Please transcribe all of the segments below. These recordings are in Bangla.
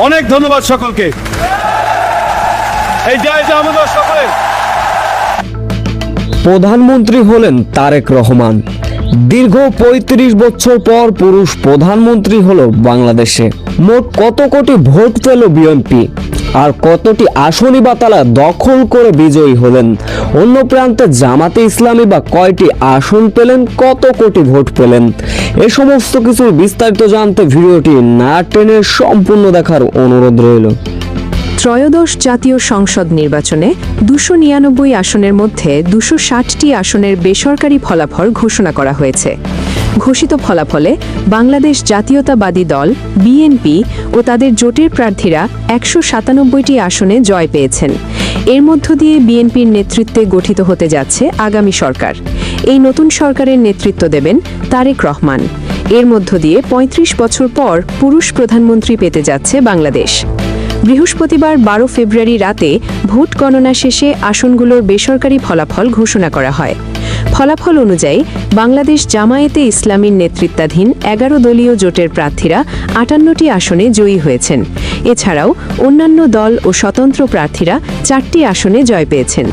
অনেক ধন্যবাদ সকলকে। এই জয় আমাদের সকলের। প্রধানমন্ত্রী হলেন তারেক রহমান। দীর্ঘ ৩৫ বছর পর পুরুষ প্রধানমন্ত্রী হল বাংলাদেশে। মোট কত কোটি ভোট পেল বিএনপি? আর কতটি আসনই বা তারা দখল করে বিজয়ী হলেন? অন্য প্রান্তে জামাতে ইসলামী বা কয়টি আসন পেলেন? কত কোটি ভোট পেলেন? এ সমস্ত কিছুর বিস্তারিত জানতে ভিডিওটি না টেনে সম্পূর্ণ দেখার অনুরোধ রইল। ত্রয়োদশ জাতীয় সংসদ নির্বাচনে দুশো নিরানব্বই আসনের মধ্যে দুশো ষাটটি আসনের বেসরকারি ফলাফল ঘোষণা করা হয়েছে। ঘোষিত ফলাফলে বাংলাদেশ জাতীয়তাবাদী দল, বিএনপি ও তাদের জোটের প্রার্থীরা একশো সাতানব্বইটি আসনে জয় পেয়েছেন। এর মধ্য দিয়ে বিএনপির নেতৃত্বে গঠিত হতে যাচ্ছে আগামী সরকার। এই নতুন সরকারের নেতৃত্ব দেবেন তারেক রহমান। এর মধ্য দিয়ে ৩৫ বছর পর পুরুষ প্রধানমন্ত্রী পেতে যাচ্ছে বাংলাদেশ। বৃহস্পতিবার বারো ফেব্রুয়ারি রাতে ভোট গণনা শেষে আসনগুলোর বেসরকারি ফলাফল ঘোষণা করা হয়। ফলাফল অনুযায়ী বাংলাদেশ জামায়াতে ইসলামীর নেতৃত্বাধীন এগারো দলীয় জোটের প্রার্থীরা আটান্নটি আসনে জয়ী হয়েছেন। এছাড়াও অন্যান্য দল ও স্বতন্ত্র প্রার্থীরা চারটি আসনে জয় পেয়েছেন।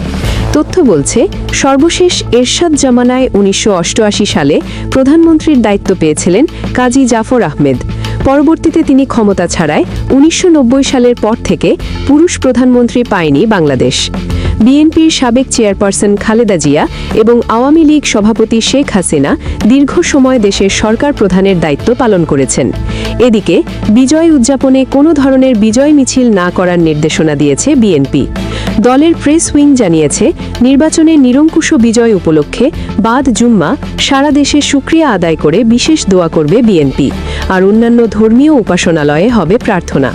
তথ্য বলছে, সর্বশেষ এরশাদ জামানায় উনিশশো অষ্টআশি সালে প্রধানমন্ত্রীর দায়িত্ব পেয়েছিলেন কাজী জাফর আহমেদ। পরবর্তীতে তিনি ক্ষমতা ছাড়ায় উনিশশো নব্বই সালের পর থেকে পুরুষ প্রধানমন্ত্রী পায়নি বাংলাদেশ। বিএনপির সাবেক চেয়ারপারসন খালেদা জিয়া এবং আওয়ামী লীগ সভাপতি শেখ হাসিনা দীর্ঘ সময় দেশের সরকার প্রধানের দায়িত্ব পালন করেছেন। এদিকে, বিজয় উদযাপনে কোনো ধরনের বিজয় মিছিল না করার নির্দেশনা দিয়েছে বিএনপি। দলের প্রেস উইং জানিয়েছে, নির্বাচনে নিরঙ্কুশ বিজয় উপলক্ষে বাদ জুম্মা সারা দেশে সুক্রিয়া আদায় করে বিশেষ দোয়া করবে বিএনপি। আর অন্যান্য ধর্মীয় উপাসনালয়ে হবে প্রার্থনা।